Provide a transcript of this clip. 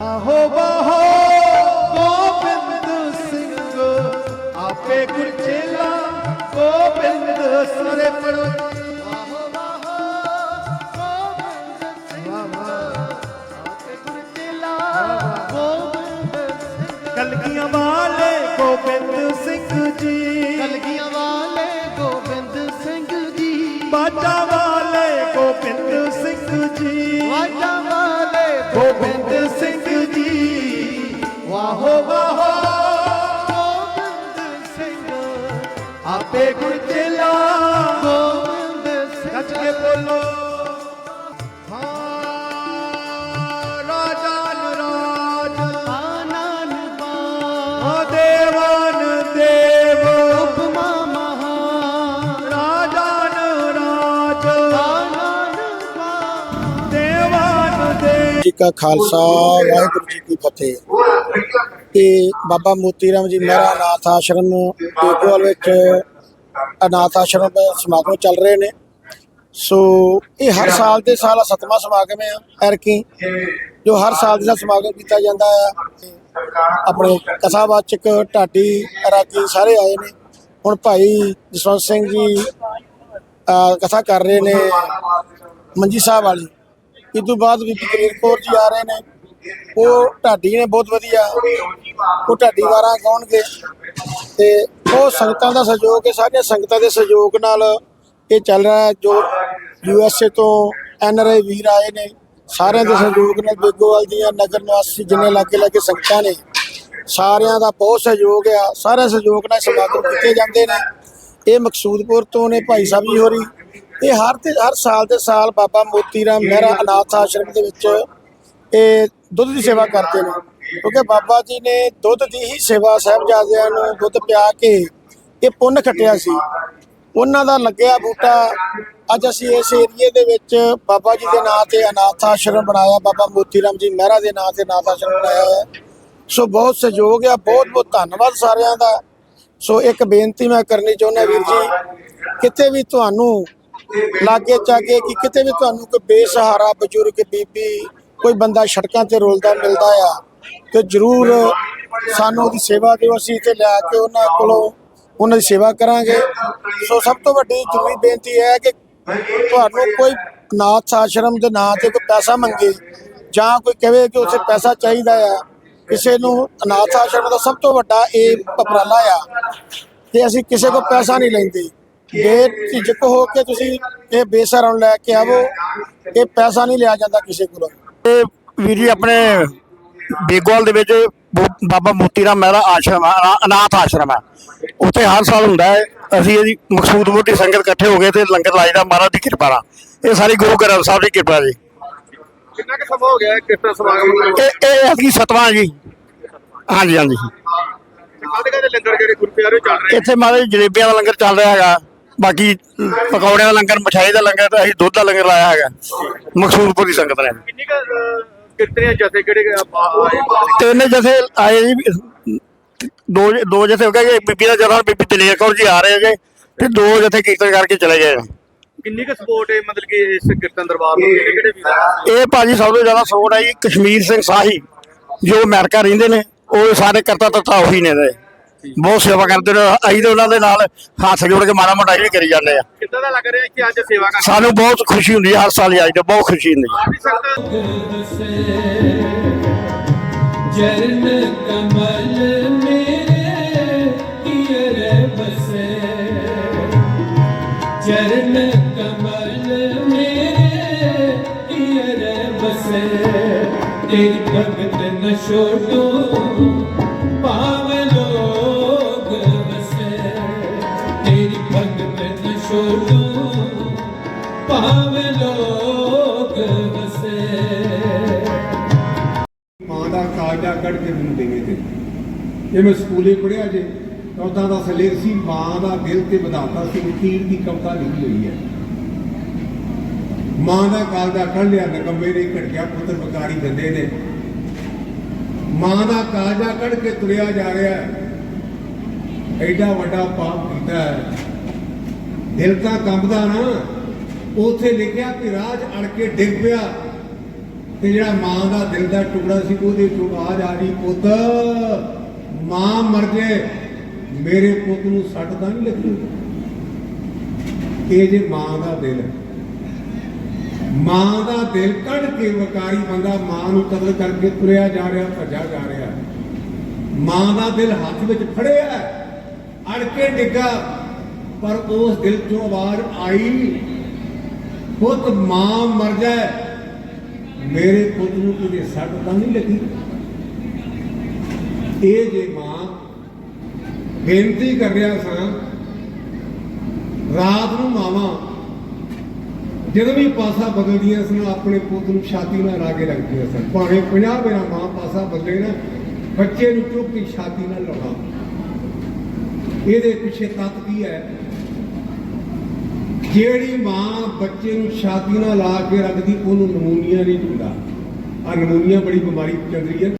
ਆਹੋ ਬਾਹੋ ਗੋਬਿੰਦ ਸਿੰਘ। ਆਪੇ ਗੁਰਚੇਲਾ ਗੋਬਿੰਦ ਸਾਰੇ ਪੜੋ। ਆਹੋ ਬਾਹੋ ਗੋਬਿੰਦ ਸਿੰਘ। ਆਪੇ ਗੁਰਚੇਲਾ ਗੋਬਿੰਦ ਸਿੰਘ। ਕਲਗੀਆਂ ਵਾਲੇ ਗੋਬਿੰਦ ਸਿੰਘ ਜੀ। ਕਲਗੀਆਂ ਵਾਲੇ ਗੋਬਿੰਦ ਸਿੰਘ ਜੀ। ਬਾਜਾ ਵਾਲੇ ਗੋਬਿੰਦ ਸਿੰਘ ਜੀ। ਵਾਜਾ ਵਾਲੇ ਗੋਬਿੰਦ ਸਿੰਘ ਵਾਹੋ ਵਾਹੋ ਗੋਬਿੰਦ ਸਿੰਘ। ਆਪੇ ਗੁਰਚੇਲਾ ਗੋਬਿੰਦ ਸਿੰਘ। ਗੱਜ ਕੇ ਬੋਲੋ। ਰਾਜ ਰਾਜ ਜੀ ਕਾ ਖਾਲਸਾ ਵਾਹਿਗੁਰੂ ਜੀ ਕੀ ਫਤਿਹ। ਇਹ ਬਾਬਾ ਮੋਤੀ ਰਾਮ ਜੀ ਮਹਿਰਾ ਅਨਾਥ ਆਸ਼ਰਮ ਟੇਕੋਵਾਲ ਵਿੱਚ ਅਨਾਥ ਆਸ਼ਰਮ ਦੇ ਸਮਾਗਮ ਚੱਲ ਰਹੇ ਨੇ। ਸੋ ਇਹ ਹਰ ਸਾਲ ਦੇ ਸਾਲ ਸਤਵਾਂ ਸਮਾਗਮ ਹੈ ਐਰਕੀ ਜੋ ਹਰ ਸਾਲ ਦਾ ਸਮਾਗਮ ਕੀਤਾ ਜਾਂਦਾ ਹੈ। ਆਪਣੇ ਕਥਾਵਾਚਕ ਢਾਡੀ, ਰਾਗੀ ਸਾਰੇ ਆਏ ਨੇ। ਹੁਣ ਭਾਈ ਜਸਵੰਤ ਸਿੰਘ ਜੀ ਕਥਾ ਕਰ ਰਹੇ ਨੇ ਮੰਜੀ ਸਾਹਿਬ ਵਾਲੀ। ਇਸ ਤੋਂ ਬਾਅਦ ਬੀਬੀ ਕਲੀਰ ਕੌਰ ਜੀ ਆ ਰਹੇ ਨੇ। ਉਹ ਢਾਡੀ ਨੇ ਬਹੁਤ ਵਧੀਆ, ਉਹ ਢਾਡੀ ਵਾਰਾਂ ਗਾਉਣਗੇ। ਤੇ ਉਹ ਸੰਗਤਾਂ ਦਾ ਸਹਿਯੋਗ ਹੈ, ਸਾਰੀਆਂ ਸੰਗਤਾਂ ਦੇ ਸਹਿਯੋਗ ਨਾਲ ਇਹ ਚੱਲ ਰਿਹਾ ਹੈ, ਜੋ ਯੂ ਐਸ ਏ ਤੋਂ ਐਨ ਆਰ ਆਈ ਵੀਰ ਆਏ ਨੇ, ਸਾਰਿਆਂ ਦੇ ਸਹਿਯੋਗ ਨਾਲ ਬੇਗੋਵਾਲ ਦੀਆਂ ਨਗਰ ਨਿਵਾਸੀ ਜਿੰਨੇ ਲਾਗੇ ਲਾਗੇ ਸੰਗਤਾਂ ਨੇ, ਸਾਰਿਆਂ ਦਾ ਬਹੁਤ ਸਹਿਯੋਗ ਆ, ਸਾਰਿਆਂ ਸਹਿਯੋਗ ਨਾਲ ਸਮਾਗਮ ਕੀਤੇ ਜਾਂਦੇ ਨੇ। ਇਹ ਮਕਸੂਦਪੁਰ ਤੋਂ ਨੇ ਭਾਈ ਸਾਹਿਬ ਜੀ ਹੋਰੀ, ਇਹ ਹਰ ਤੇ ਹਰ ਸਾਲ ਦੇ ਸਾਲ ਬਾਬਾ ਮੋਤੀ ਰਾਮ ਮਹਿਰਾ ਅਨਾਥ ਆਸ਼ਰਮ ਦੇ ਵਿੱਚ ਇਹ ਦੁੱਧ ਦੀ ਸੇਵਾ ਕਰਦੇ ਨੇ। ਕਿਉਂਕਿ ਬਾਬਾ ਜੀ ਨੇ ਦੁੱਧ ਦੀ ਹੀ ਸੇਵਾ ਸਾਹਿਬਜ਼ਾਦਿਆਂ ਨੂੰ ਦੁੱਧ ਪਿਆ ਕੇ ਇਹ ਪੁੰਨ ਖੱਟਿਆ ਸੀ। ਉਹਨਾਂ ਦਾ ਲੱਗਿਆ ਬੂਟਾ। ਅੱਜ ਅਸੀਂ ਇਸ ਏਰੀਏ ਦੇ ਵਿੱਚ ਬਾਬਾ ਜੀ ਦੇ ਨਾਂ ਤੇ ਅਨਾਥ ਆਸ਼ਰਮ ਬਣਾਇਆ। ਬਾਬਾ ਮੋਤੀ ਰਾਮ ਜੀ ਮਹਿਰਾ ਦੇ ਨਾਂ ਤੇ ਅਨਾਥ ਆਸ਼ਰਮ ਬਣਾਇਆ ਹੈ ਸੋ ਬਹੁਤ ਸਹਿਯੋਗ ਆ, ਬਹੁਤ ਬਹੁਤ ਧੰਨਵਾਦ ਸਾਰਿਆਂ ਦਾ। ਸੋ ਇੱਕ ਬੇਨਤੀ ਮੈਂ ਕਰਨੀ ਚਾਹੁੰਦਾ ਵੀਰ ਜੀ, ਕਿਤੇ ਵੀ ਤੁਹਾਨੂੰ ਲਾਗੇ ਚਾਗੇ ਕਿ ਕਿਤੇ ਵੀ ਤੁਹਾਨੂੰ ਕੋਈ ਬੇਸਹਾਰਾ ਬਜ਼ੁਰਗ, ਬੀਬੀ ਕੋਈ ਬੰਦਾ ਸੜਕਾਂ ਤੇ ਰੋਲਦਾ ਮਿਲਦਾ ਆ, ਤੇ ਜਰੂਰ ਸਾਨੂੰ ਉਹਦੀ ਸੇਵਾ ਦਿਓ, ਅਸੀਂ ਇੱਥੇ ਲਿਆ ਕੇ ਉਹਨਾਂ ਕੋਲੋਂ ਉਹਨਾਂ ਦੀ ਸੇਵਾ ਕਰਾਂਗੇ। ਸੋ ਸਭ ਤੋਂ ਵੱਡੀ ਜ਼ਰੂਰੀ ਬੇਨਤੀ ਇਹ ਹੈ ਕਿ ਤੁਹਾਨੂੰ ਕੋਈ ਨਾਥ ਆਸ਼ਰਮ ਦੇ ਨਾਂ ਤੇ ਕੋਈ ਪੈਸਾ ਮੰਗੇ, ਜਾਂ ਕੋਈ ਕਹੇ ਕਿ ਉਸੇ ਪੈਸਾ ਚਾਹੀਦਾ ਆ, ਕਿਸੇ ਨੂੰ ਅਨਾਥ ਆਸ਼ਰਮ ਦਾ ਸਭ ਤੋਂ ਵੱਡਾ ਇਹ ਉਪਰਾਲਾ ਆ ਕਿ ਅਸੀਂ ਕਿਸੇ ਕੋਲ ਪੈਸਾ ਨਹੀਂ ਲੈਂਦੇ। ਬੇਝਿਜਕ ਹੋ ਕੇ ਤੁਸੀਂ ਇਹ ਬੇਸਹਾਰਾ ਲੈ ਕੇ ਆਵੋ, ਇਹ ਪੈਸਾ ਨਹੀਂ ਲਿਆ ਜਾਂਦਾ ਕਿਸੇ ਕੋਲੋਂ। ਇਹ ਵੀਰ ਜੀ ਆਪਣੇ ਬੇਗੋਵਾਲ ਦੇ ਵਿੱਚ ਬਾਬਾ ਮੋਤੀ ਰਾਮ ਮਹਿਰਾ ਆਸ਼ਰਮ ਅਨਾਥ ਆਸ਼ਰਮ ਹੈ ਉੱਥੇ ਹਰ ਸਾਲ ਹੁੰਦਾ ਹੈ। ਅਸੀਂ ਇਹਦੀ ਮਕਸੂਦ ਮੋਟੀ ਸੰਗਤ ਇਕੱਠੇ ਹੋ ਗਏ ਤੇ ਲੰਗਰ ਲਾਈਦਾ ਮਹਾਰਾਜ ਦੀ ਕਿਰਪਾ ਨਾਲ। ਇਹ ਸਾਰੀ ਗੁਰੂ ਗ੍ਰੰਥ ਸਾਹਿਬ ਦੀ ਕਿਰਪਾ ਜੀ। ਕਿੰਨਾ ਕੁ ਸਮਾਂ ਹੋ ਗਿਆ ਹੈ ਕਿਸ ਤਰ੍ਹਾਂ ਸਮਾਗਮ ਇਹ ਇਹ ਅਸੀਂ ਸਤਵਾਂ ਜੀ। ਹਾਂਜੀ ਹਾਂਜੀ। ਕਾਹਦੇ ਕਾਹਦੇ ਲੰਗਰ ਜਿਹੜੇ ਗੁਰੂ ਪਿਆਰੇ ਚੱਲ ਰਹੇ ਇੱਥੇ ਮਹਾਰਾਜ ਜਲੇਬੀਆਂ ਦਾ ਲੰਗਰ ਚੱਲ ਰਿਹਾ ਹੈਗਾ। ਬਾਕੀ ਪਕੌੜਿਆਂ ਦਾ ਲੰਗਰ ਮਠਾਈ ਦਾ ਲੰਗਰ ਤੇ ਅਸੀਂ ਦੁੱਧ ਦਾ ਲੰਗਰ ਲਾਇਆ ਹੈਗਾ। ਮਕਸੂਦਪੁਰ ਦੀ ਸੰਗਤ ਨੇ। ਕਿੰਨੀ ਜਥੇ? ਕਿਹੜੇ ਤਿੰਨ ਜਥੇ ਆਏ ਜੀ ਦੋ ਦੋ ਜਥੇ ਹੋ ਗਏ ਬੀਬੀ ਦਾ ਜਥਾ ਬੀਬੀ ਦਲੇਰ ਕੌਰ ਜੀ ਆ ਰਹੇ ਹੈਗੇ। ਤੇ ਦੋ ਜਥੇ ਕੀਰਤਨ ਕਰਕੇ ਚਲੇ ਗਏ। ਕਿੰਨੀ ਕੁ ਸਪੋਰਟ ਹੈ ਮਤਲਬ ਕਿ ਇਸ ਕੀਰਤਨ ਦਰਬਾਰ ਨੂੰ ਕਿਹੜੇ ਕਿਹੜੇ? ਇਹ ਭਾਜੀ ਸਭ ਤੋਂ ਜ਼ਿਆਦਾ ਸਪੋਰਟ ਹੈ ਜੀ ਕਸ਼ਮੀਰ ਸਿੰਘ ਸਾਹੀ ਜੋ ਅਮਰੀਕਾ ਰਹਿੰਦੇ ਨੇ ਉਹ ਸਾਰੇ ਕਰਤਾ ਧਰਤਾ ਉਹੀ ਨੇ ਦੇ ਬਹੁਤ ਸੇਵਾ ਕਰਦੇ ਨੇ ਅਸੀਂ ਤੇ ਉਹਨਾਂ ਦੇ ਨਾਲ ਹੱਥ ਜੋੜ ਕੇ ਮਾੜਾ ਮੋਟਾ ਵੀ ਕਰੀ ਜਾਂਦੇ ਆ। ਕਿੱਦਾਂ ਦਾ ਲੱਗ ਰਿਹਾ ਇੱਥੇ ਅੱਜ ਸੇਵਾ ਕਰ ਸਾਨੂੰ ਬਹੁਤ ਖੁਸ਼ੀ ਹੁੰਦੀ ਹੈ ਹਰ ਸਾਲ ਆਈਦਾ ਬਹੁਤ ਖੁਸ਼ੀ ਹੁੰਦੀ ਹੈ ਕਾਫੀ ਸੰਗਤ ਚਰਨ ਕਮਲ ਮੇਰੇ ਹੀਰੇ ਬਸੇ ਚਰਨ ਕਮਲ ਮੇਰੇ ਹੀਰੇ ਬਸੇ ਤੇਰੀ ਭਗਤ ਨ ਛੋਟੋ ਮਾਂ ਦਾ ਕਾਲਜਾ ਕੱਢ ਕੇ ਮੈਨੂੰ ਦੇਵੇ ਤੇ ਜੇ ਮੈਂ ਸਕੂਲੇ ਪੜਿਆ ਜੇ ਉਦਾਂ ਦਾ ਸਲੇਖ ਸੀ ਮਾਂ ਦਾ ਦਿਲ ਤੇ ਵਧਾਤਾ ਸੀ ਅਖੀਰ ਦੀ ਕਵਿਤਾ ਲਿਖੀ ਹੋਈ ਹੈ। ਮਾਂ ਦਾ ਕਾਲਜਾ ਕੱਢ ਲਿਆ, ਨਕੰਮੇ ਨੇ ਘਟਿਆ ਪੁੱਤਰ ਬਕਾਰੀ ਦਿੰਦੇ ਨੇ। ਮਾਂ ਦਾ ਕਾਲਜਾ ਕੱਢ ਕੇ ਤੁਰਿਆ ਜਾ ਰਿਹਾ ਹੈ। ਐਡਾ ਵੱਡਾ ਪਾਪ ਕੀਤਾ ਹੈ। ਦਿਲ ਤਾਂ ਕੰਬਦਾ ਨਾ। ਉਥੇ ਲਿਖਿਆ ਕਿ ਰਾਜ ਅੜ ਕੇ ਡਿੱਗ ਪਿਆ। ਤੇ ਜਿਹੜਾ ਮਾਂ ਦਾ ਦਿਲ ਦਾ ਟੁਕੜਾ ਸੀ, ਉਹਦੇ ਚੋਂ ਆਵਾਜ਼ ਆ ਰਹੀ, ਪੁੱਤ, ਮਾਂ ਮਰ ਜੇ, ਮੇਰੇ ਪੁੱਤ ਨੂੰ ਸੱਟ ਤਾਂ ਨਹੀਂ ਲੱਗੀ? ਇਹ ਜੇ ਮਾਂ ਦਾ ਦਿਲ ਮਾਂ ਦਾ ਦਿਲ ਕੱਢ ਕੇ ਵਕਾਰੀ ਬੰਦਾ ਮਾਂ ਨੂੰ ਕਤਲ ਕਰਕੇ ਤੁਰਿਆ ਜਾ ਰਿਹਾ ਭੱਜਾ ਜਾ ਰਿਹਾ। ਮਾਂ ਦਾ ਦਿਲ ਹੱਥ ਵਿੱਚ ਫੜਿਆ ਅੜ ਕੇ ਡਿੱਗਾ, ਪਰ ਉਸ ਦਿਲ ਚੋਂ ਆਵਾਜ਼ ਆਈ, ਪੁੱਤ, ਮਾਂ ਮਰ ਜਾਏ ਮੇਰੇ ਪੁੱਤ ਨੂੰ ਕਿਤੇ ਸੱਟ ਤਾਂ ਨਹੀਂ ਲੱਗੀ? ਇਹ ਜੇ ਮਾਂ ਬੇਨਤੀ ਕਰ ਰਿਹਾ ਸਾਂ, ਰਾਤ ਨੂੰ ਮਾਵਾਂ, ਜਦੋਂ ਵੀ ਪਾਸਾ ਬਦਲਦੀਆਂ ਸਨ, ਆਪਣੇ ਪੁੱਤ ਨੂੰ ਛਾਤੀ ਨਾਲ ਲਾ ਕੇ ਰੱਖਦੀਆਂ ਸਨ। ਭਾਵੇਂ 50 ਵੇਰਾ ਮਾਂ ਪਾਸਾ ਬਦਲੇ ਨਾ, ਬੱਚੇ ਨੂੰ ਚੁੱਕ ਕੇ ਛਾਤੀ ਨਾਲ ਲਾਉਣਾ। ਇਹਦੇ ਪਿੱਛੇ ਤੱਤ ਕੀ ਹੈ? ਜਿਹੜੀ ਮਾਂ ਬੱਚੇ ਨੂੰ ਛਾਤੀ ਨਾਲ ਲਾ ਕੇ ਰੱਖਦੀ, ਉਹਨੂੰ ਨਮੂਨੀਆ ਨਹੀਂ ਹੁੰਦਾ ਆ ਨਮੂਨੀਆ ਬੜੀ ਬਿਮਾਰੀ ਚੱਲ ਰਹੀ ਹੈ।